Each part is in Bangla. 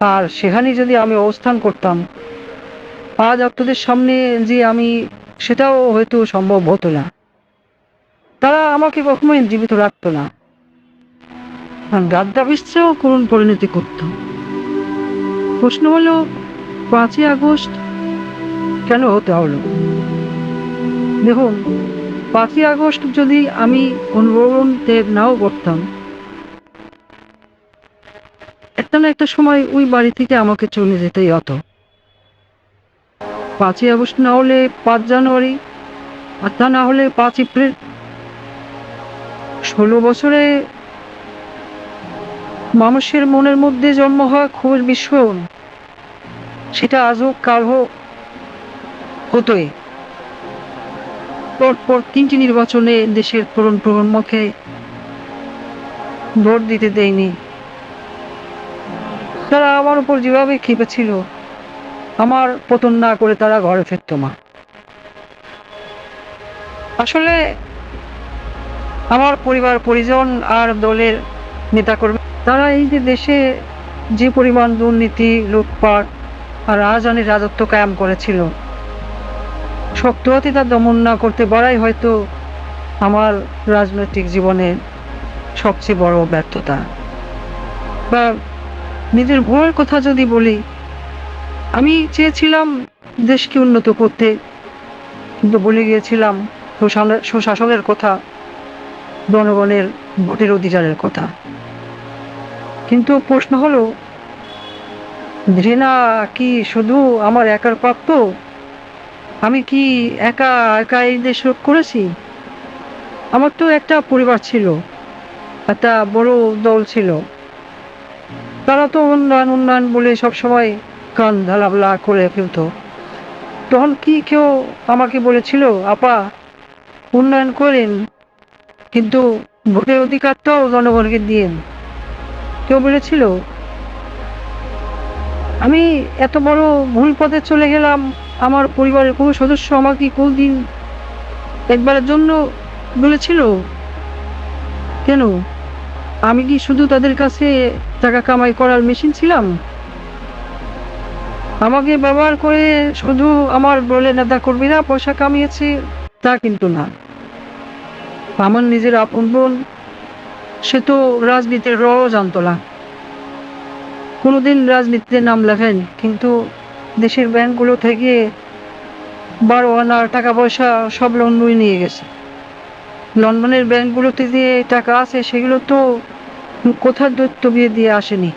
আর সেখানে যদি আমি অবস্থান করতাম, আজ আপনাদের সামনে যে আমি, সেটাও হয়তো সম্ভব হতো না। তারা আমাকে কখনোই জীবিত রাখতো না। গাদ্দাবিশ্বেও করুণ পরিণতি করত। প্রশ্ন হলো, পাঁচই আগস্ট কেন হতে হলো? দেখুন, পাঁচই আগস্ট যদি আমি অনুভবন নাও করতাম একটা না একটা সময় ওই বাড়ি থেকে আমাকে চলে যেতেই হতো। পাঁচই আগস্ট না হলে পাঁচ জানুয়ারি, আর তা না হলে পাঁচ এপ্রিল। ষোলো বছরে মানুষের মনের মধ্যে জন্ম হওয়া খুবই বিস্ফোরণ সেটা আজ হোক কাল হোক হতোই। পরপর তিনটি নির্বাচনে দেশের তরুণ প্রজন্মকে ভোট দিতে দেয়নি। তারা আমার উপর যেভাবে খেপেছিল আমার পতন না করে তারা ঘরে ফিরত মা আসলে আমার পরিবার, পরিজন আর দলের নেতাকর্মী, তারা এই যে দেশে যে পরিমাণ দুর্নীতি, লুটপাট আর রাজধানীর রাজত্ব কায়াম করেছিল, শক্ত হাতে তা দমন না করতে পারাই হয়তো আমার রাজনৈতিক জীবনের সবচেয়ে বড় ব্যর্থতা। বা নিজের ভয়ের কথা যদি বলি, আমি চেয়েছিলাম দেশকে উন্নত করতে, কিন্তু বলে গিয়েছিলাম সুশাসনের- কথা, জনগণের ভোটের অধিকারের কথা। কিন্তু প্রশ্ন হলো, ঘৃণা কি শুধু আমার একার প্রাপ্ত আমি কি একা একা এই দেশ করেছি? আমার তো একটা পরিবার ছিল, একটা বড় দল ছিল। তারা তো উন্নয়ন উন্নয়ন বলে সবসময় কান ঢালাবলা করে ফেলতো। তখন কি কেউ আমাকে বলেছিল, আপা, উন্নয়ন করেন, কিন্তু ভোটের অধিকারটাও জনগণকে দিন কেউ বলেছিল, আমি এত বড় ভুল পথে চলে গেলাম, আমার পরিবারের কোনো সদস্য আমাকে কোনদিন একবারের জন্য বলেছিল? কেন? আমি কি শুধু তাদের কাছে টাকা কামাই করার মেশিন ছিলাম? আমাকে ব্যবহার করে শুধু আমার বলে নেতা কর্মীরা পয়সা কামিয়েছে, তা কিন্তু না। আমার নিজের আপন বোন, সে তো রাজনীতির র জানতো না কোনোদিন রাজনীতিতে নাম লেখেন, কিন্তু দেশের ব্যাংকগুলো থেকে বারো আনার টাকা পয়সা সব লন্ডনে নিয়ে গেছে। লন্ডনের ব্যাংকগুলোতে যে টাকা আছে, সেগুলো তো কোথার দৈত্য বিয়ে দিয়ে আসেনি?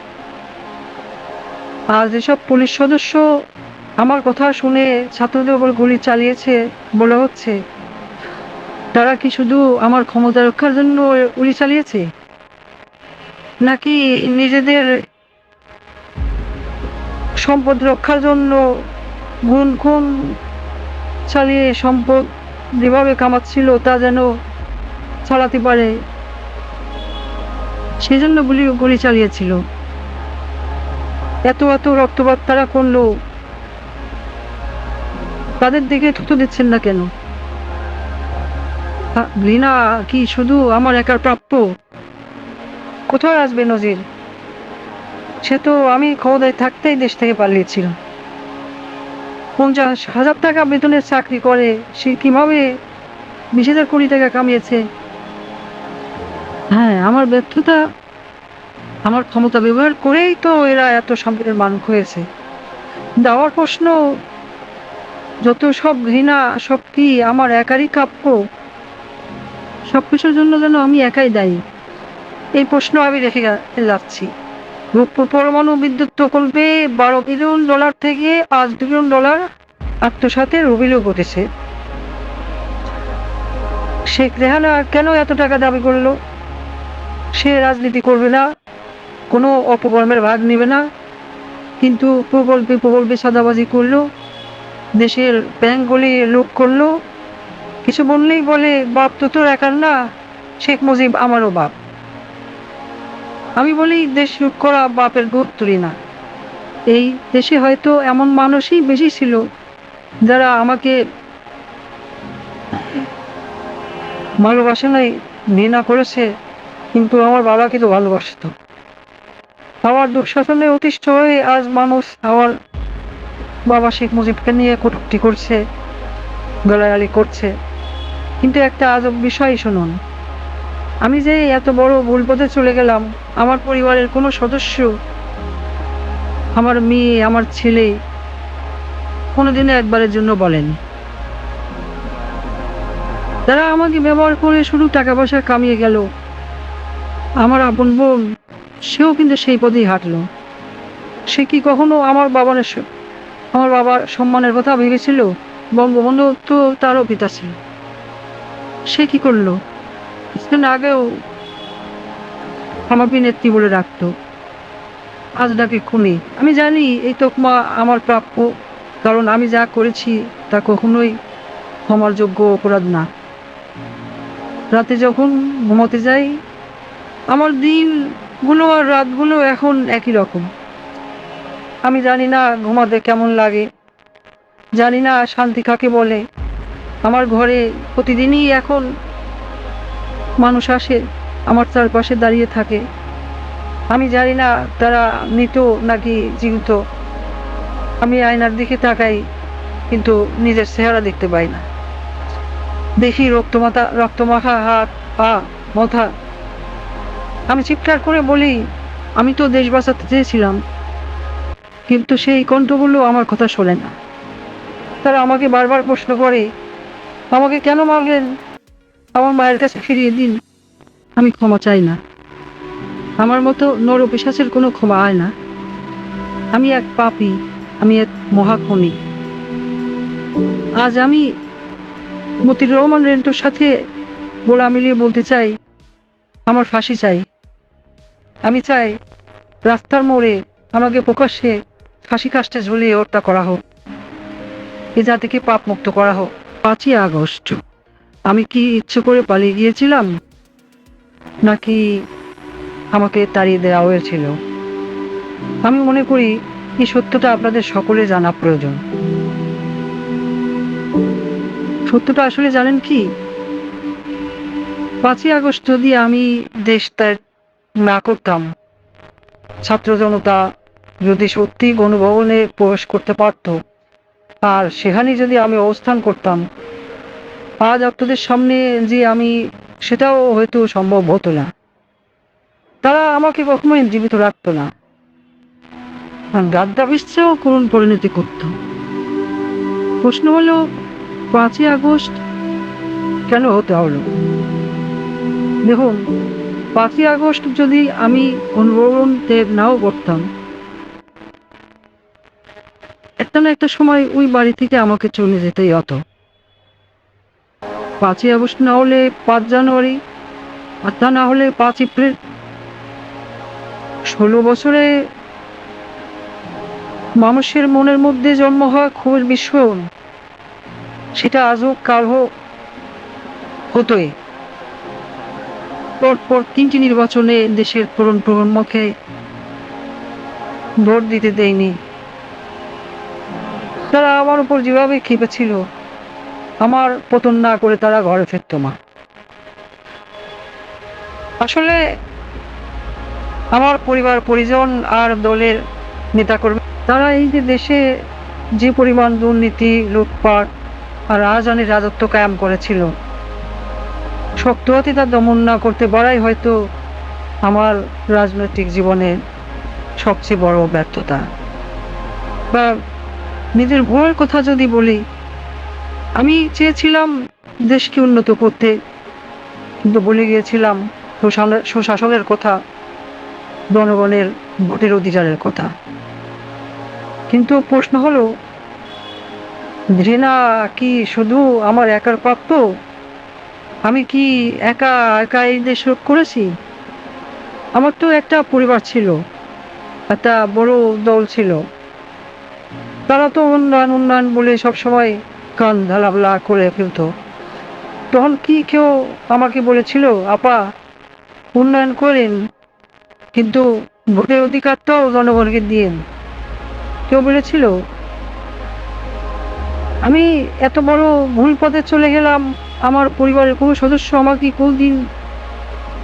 আর যেসব পুলিশ সদস্য আমার কথা শুনে ছাত্রদের উপর গুলি চালিয়েছে বলা হচ্ছে। তারা কি শুধু আমার ক্ষমতা রক্ষার জন্য গুলি চালিয়েছে? নাকি নিজেদের সম্পদ রক্ষার জন্য গুণ খুন চালিয়ে সম্পদ যেভাবে কামাচ্ছিল তা যেন চালাতে পারে? সেজন্য গুলি গুলি চালিয়েছিল এত এত রক্তপাত তারা করল। তাদের দিকে থুতু দিচ্ছেন না কেন? ঘৃণা কি শুধু আমার একার প্রাপ্য? কোথায় আসবে নজির? সে তো আমি ক্ষমতায় থাকতেই দেশ থেকে পালিয়েছিল পঞ্চাশ হাজার টাকা বেতনের চাকরি করে, সে কীভাবে বিশ হাজার কোটি টাকা কামিয়েছে? হ্যাঁ আমার ব্যর্থতা, আমার ক্ষমতা ব্যবহার করেই তো এরা এত সম্পদের মানুষ হয়েছে। দেওয়ার প্রশ্ন, যত সব ঘৃণা, সব কি আমার একারই কাপ্য সব কিছুর জন্য যেন আমি একাই দায়ী। এই প্রশ্ন আমি রেখে যাচ্ছি। পরমাণু বিদ্যুৎ প্রকল্পে বারো বিলিয়ন ডলার থেকে পাঁচ বিলিয়ন ডলার আত্মসাতের অভিযোগ উঠেছে শেখ রেহানা কেন এত টাকা দাবি করল? সে রাজনীতি করবে না, কোনো অপকর্মের ভাগ নেবে না। কিন্তু প্রকল্পে প্রকল্পে সাদাবাজি করল, দেশের ব্যাংকগুলি লুট করল। কিছু বললেই বলে, বাপ তো তোর একার না, শেখ মুজিব আমারও বাপ। আমি বলি, দেশ করা বাপের গোত্তরি না। এই দেশে হয়তো এমন মানুষই বেশি ছিল, যারা আমাকে ভালোবাসে নাই, ঘৃণা করেছে। কিন্তু আমার বাবাকে তো ভালোবাসতো আমার দুঃশাসনে অতিষ্ঠ হয়ে আজ মানুষ আমার বাবা শেখ মুজিবকে নিয়ে কটুক্তি করছে, গলাগালি করছে। কিন্তু একটা আজব বিষয় শুনুন। আমি যে এত বড় ভুল পথে চলে গেলাম, আমার পরিবারের কোনো সদস্য, আমার মেয়ে, আমার ছেলে কোনোদিনও একবারের জন্য বলেনি। তারা আমাকে ব্যবহার করে শুধু টাকা পয়সা কামিয়ে গেল আমার আপন বোন, সেও কিন্তু সেই পথেই হাঁটলো। সে কি কখনো আমার বাবার আমার বাবার সম্মানের কথা ভেবেছিল? বঙ্গবন্ধু তো তারও পিতা ছিল। সে কি করল? কিছুদিন আগেও আমাকে নেত্রী বলে রাখতো আজ ডাকে খুনি। আমি জানি এই তোকমা আমার প্রাপ্য, কারণ আমি যা করেছি তা কখনোই ক্ষমার যোগ্য অপরাধ না। রাতে যখন ঘুমোতে যাই আমার দিনগুলো আর রাতগুলো এখন একই রকম। আমি জানি না ঘুমাতে কেমন লাগে। জানি না শান্তি কাকে বলে। আমার ঘরে প্রতিদিনই এখন মানুষ আসে, আমার চারপাশে দাঁড়িয়ে থাকে। আমি জানি না তারা মৃত নাকি জীবিত। আমি আয়নার দিকে তাকাই, কিন্তু নিজের চেহারা দেখতে পাই না। দেখি রক্তমাতা রক্তমাখা হাত, পা, মাথা। আমি চিৎকার করে বলি, আমি তো দেশ বাঁচাতে চেয়েছিলাম। কিন্তু সেই কণ্ঠগুলো আমার কথা শোনে না। তারা আমাকে বারবার প্রশ্ন করে, আমাকে কেন মারলেন? আমার মায়ের কাছে ফিরিয়ে দিন। আমি ক্ষমা চাই না। আমার মতো নর পিসাচের কোনো ক্ষমা হয় না। আমি এক পাপি, আমি এক মহাখনি আজ আমি মতির রহমান রেন্টোর সাথে গোড়া মিলিয়ে বলতে চাই, আমার ফাঁসি চাই। আমি চাই রাস্তার মোড়ে আমাকে প্রকাশ্যে ফাঁসি কাস্টে ঝুলিয়ে হত্যা করা হোক। এ জাতিকে পাপ মুক্ত করা হোক। পাঁচই আগস্ট। আমি কি ইচ্ছে করে পালিয়ে গিয়েছিলাম? নাকি আমাকে তাড়িয়ে দেওয়া হয়েছিল? আমি মনে করি এই সত্যটা আপনাদের সকলে জানা প্রয়োজন। সত্যটা আসলে জানেন কি? পাঁচই আগস্ট যদি আমি দেশ ত্যাগ না করতাম। ছাত্র জনতা যদি সত্যি গণভবনে প্রবেশ করতে পারত, আর সেখানে যদি আমি অবস্থান করতাম, আজ আপনাদের সামনে যে আমি, সেটাও হয়তো সম্ভব হতো না। তারা আমাকে কখনোই জীবিত রাখতো না। গাদ্দা বিশ্বেও করুণ পরিণতি করত। প্রশ্ন হলো, পাঁচই আগস্ট কেন হতে হলো? দেখুন পাঁচই আগস্ট যদি আমি ত্যাগ নাও করতাম, একটা না একটা সময় ওই বাড়ি থেকে আমাকে চলে যেতেই হতো। পাঁচই আগস্ট না হলে পাঁচ জানুয়ারি, আর তা না হলে পাঁচ এপ্রিল। ষোলো বছরে মানুষের মনের মধ্যে জন্ম হওয়া ক্ষোভের বিস্ফোরণ সেটা আজ হোক কাল হোক হতোই। পরপর তিনটি নির্বাচনে দেশের তরুণ প্রজন্মকে ভোট দিতে দেয়নি। তারা আমার উপর যেভাবে খেপেছিল আমার পতন না করে তারা ঘরে ফিরত মা আসলে আমার পরিবার, পরিজন আর দলের নেতাকর্মী, তারা এই যে দেশে যে পরিমাণ দুর্নীতি, লুটপাট আর রাজধানীর রাজত্ব কায়েম করেছিল শক্ত তা দমন না করতে পারাই হয়তো আমার রাজনৈতিক জীবনের সবচেয়ে বড় ব্যর্থতা। বা নিজের ভয়ের কথা যদি বলি, আমি চেয়েছিলাম দেশকে উন্নত করতে, কিন্তু বলে গিয়েছিলাম সুশাসনের- কথা, জনগণের ভোটের অধিকারের কথা। কিন্তু প্রশ্ন হলো, ঘৃণা কি শুধু আমার একার প্রাপ্য আমি কি একা একা এই দেশ করেছি? আমার তো একটা পরিবার ছিল, একটা বড় দল ছিল। তারা তো উন্নয়ন উন্নয়ন বলে সবসময় কান ঢালাবলা করে ফেলতো। তখন কি কেউ আমাকে বলেছিল, আপা, উন্নয়ন করেন, কিন্তু ভোটের অধিকারটাও জনগণকে দিয়েন। কেউ বলেছিল, আমি এত বড় ভুল পথে চলে গেলাম আমার পরিবারের কোনো সদস্য আমাকে কোনদিন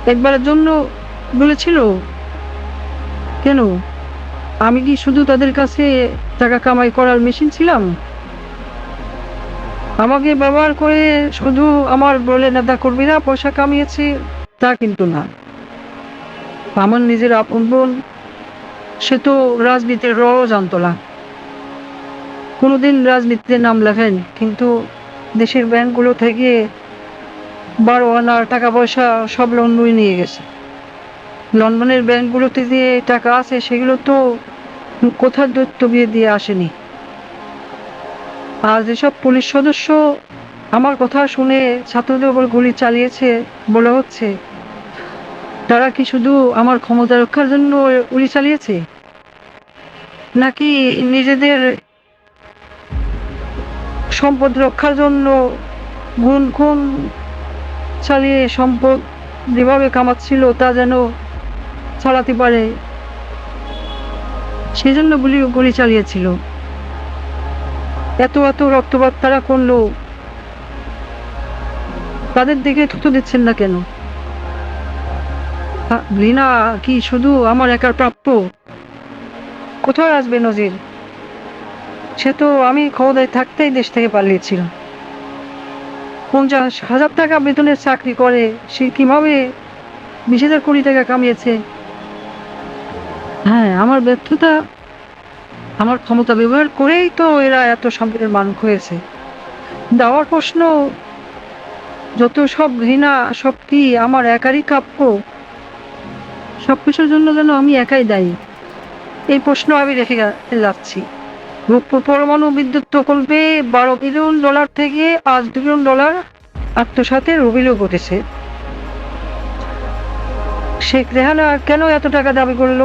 একবারের জন্য বলেছিল, কেন? আমি কি শুধু তাদের কাছে টাকা কামাই করার মেশিন ছিলাম? আমাকে ব্যবহার করে শুধু আমার বলে নেতা কর্মীরা পয়সা কামিয়েছে, তা কিন্তু না। আমার নিজের আপন বোন, সে তো রাজনীতির র জানতো না কোনোদিন রাজনীতিতে নাম লেখেন, কিন্তু দেশের ব্যাংকগুলো থেকে বারো আনার টাকা পয়সা সব লন্ডনে নিয়ে গেছে। লন্ডনের ব্যাংকগুলোতে যে টাকা আছে সেগুলো তো কোথার দৈত্য বিয়ে দিয়ে আসেনি। আর যেসব পুলিশ সদস্য আমার কথা শুনে ছাত্রদের উপর গুলি চালিয়েছে বলা হচ্ছে, তারা কি শুধু আমার ক্ষমতা রক্ষার জন্য গুলি চালিয়েছে? নাকি নিজেদের সম্পদ রক্ষার জন্য গুণ খুন চালিয়ে সম্পদ যেভাবে কামাচ্ছিল তা যেন চালাতে পারে সেই জন্য গুলি গুলি চালিয়েছিল। এত এত রক্তপাত তারা করল। তাদের দিকে থুতু দিচ্ছেন না কেন? ঘৃণা কি শুধু আমার একার প্রাপ্য? কোথায় আসবে নজির? সে তো আমি ক্ষমতায় থাকতেই দেশ থেকে পালিয়েছিল পঞ্চাশ হাজার টাকা বেতনের চাকরি করে, সে কীভাবে বিশ হাজার কোটি টাকা কামিয়েছে? হ্যাঁ আমার ব্যর্থতা, আমার ক্ষমতা ব্যবহার করেই তো এরা এত সম্পদের মানুষ হয়েছে। দেওয়ার প্রশ্ন, যত সব ঘৃণা, সব কি আমার একারই কাপ্য সব কিছুর জন্য যেন আমি একাই দায়ী। এই প্রশ্ন আমি রেখে যাচ্ছি। পরমাণু বিদ্যুৎ প্রকল্পে বারো বিলিয়ন ডলার থেকে পাঁচ বিলিয়ন ডলার আত্মসাতের অভিযোগ উঠেছে শেখ রেহানা কেন এত টাকা দাবি করল?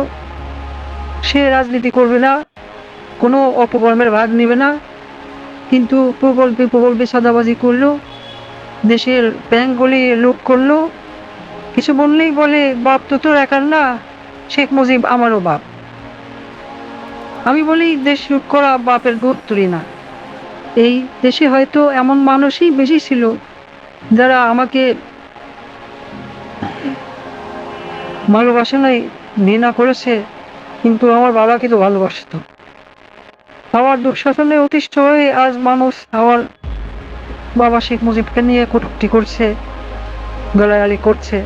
সে রাজনীতি করবে না, কোনো অপকর্মের ভাগ নেবে না, কিন্তু প্রকল্পে প্রকল্পে সাদাবাজি করল, দেশের ব্যাংকগুলি লুট করল। কিছু বললেই বলে, বাপ তো তোর একার না, শেখ মুজিব আমারও বাপ। আমি বলি, দেশ করা বাপের গোদ তুলি না। এই দেশে হয়তো এমন মানুষই বেশি ছিল যারা আমাকে ভালোবাসে নাই, ঘৃণা করেছে, কিন্তু আমার বাবাকে তো ভালোবাসতো। আমার দুঃশাসনে অতিষ্ঠ হয়ে আজ মানুষ আমার বাবা শেখ মুজিবকে নিয়ে কটূক্তি করছে, গলাগালি করছে।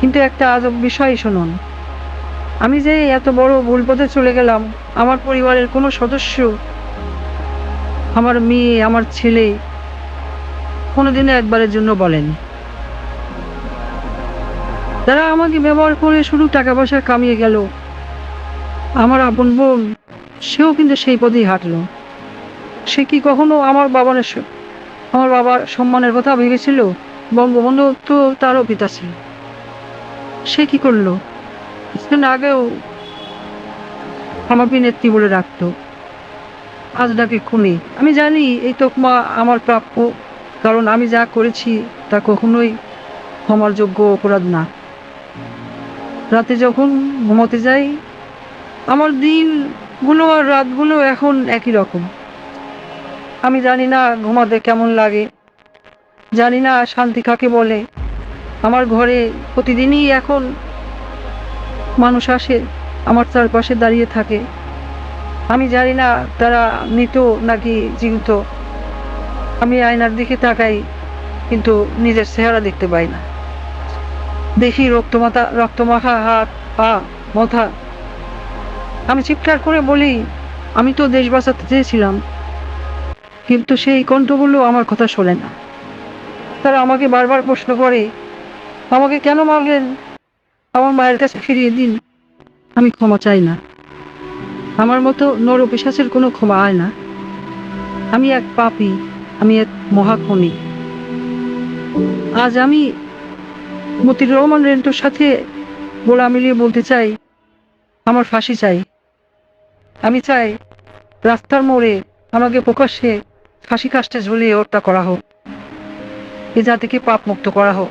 কিন্তু একটা আজব বিষয় শুনুন আমি যে এত বড় ভুল পথে চলে গেলাম, আমার পরিবারের কোনো সদস্য, আমার মেয়ে, আমার ছেলে কোনোদিনও একবারের জন্য বলেনি। তারা আমাকে ব্যবহার করে শুধু টাকা পয়সা কামিয়ে গেল, আমার আপন বোন, সেও কিন্তু সেই পথেই হাঁটলো। সে কি কখনো আমার বাবার আমার বাবার সম্মানের কথা ভেবেছিল? বঙ্গবন্ধু তো তারও পিতা ছিল। সে কি করল? আগেও আমাকে নেত্রী বলে রাখতো আজ ডাকে খুনি। আমি জানি এই তোকমা আমার প্রাপ্য, কারণ আমি যা করেছি তা কখনোই ক্ষমার যোগ্য অপরাধ না। রাতে যখন ঘুমোতে যাই, আমার দিনগুলো আর রাতগুলো এখন একই রকম। আমি জানি না ঘুমাতে কেমন লাগে। জানি না শান্তি কাকে বলে। আমার ঘরে প্রতিদিনই এখন মানুষ আসে, আমার চারপাশে দাঁড়িয়ে থাকে। আমি জানি না তারা মৃত নাকি জীবিত। আমি আয়নার দিকে তাকাই, কিন্তু নিজের চেহারা দেখতে পাই না। দেখি রক্তমাতা রক্তমাখা হাত, পা, মাথা। আমি চিৎকার করে বলি, আমি তো দেশ বাঁচাতে চেয়েছিলাম, কিন্তু সেই কণ্ঠগুলো আমার কথা শোনে না। তারা আমাকে বারবার প্রশ্ন করে, আমাকে কেন মারলেন? আমার মায়ের কাছে ফিরিয়ে দিন। আমি ক্ষমা চাই না। আমার মতো নর পিশাচের কোনো ক্ষমা হয় না। আমি এক পাপী, আমি এক মহাখনি। আজ আমি মতির রহমান রেন্টোর সাথে গোলা মিলিয়ে বলতে চাই, আমার ফাঁসি চাই। আমি চাই রাস্তার মোড়ে আমাকে প্রকাশ্যে ফাঁসি কাষ্টে ঝুলিয়ে হত্যা করা হোক। এ জাতিকে পাপ মুক্ত করা হোক।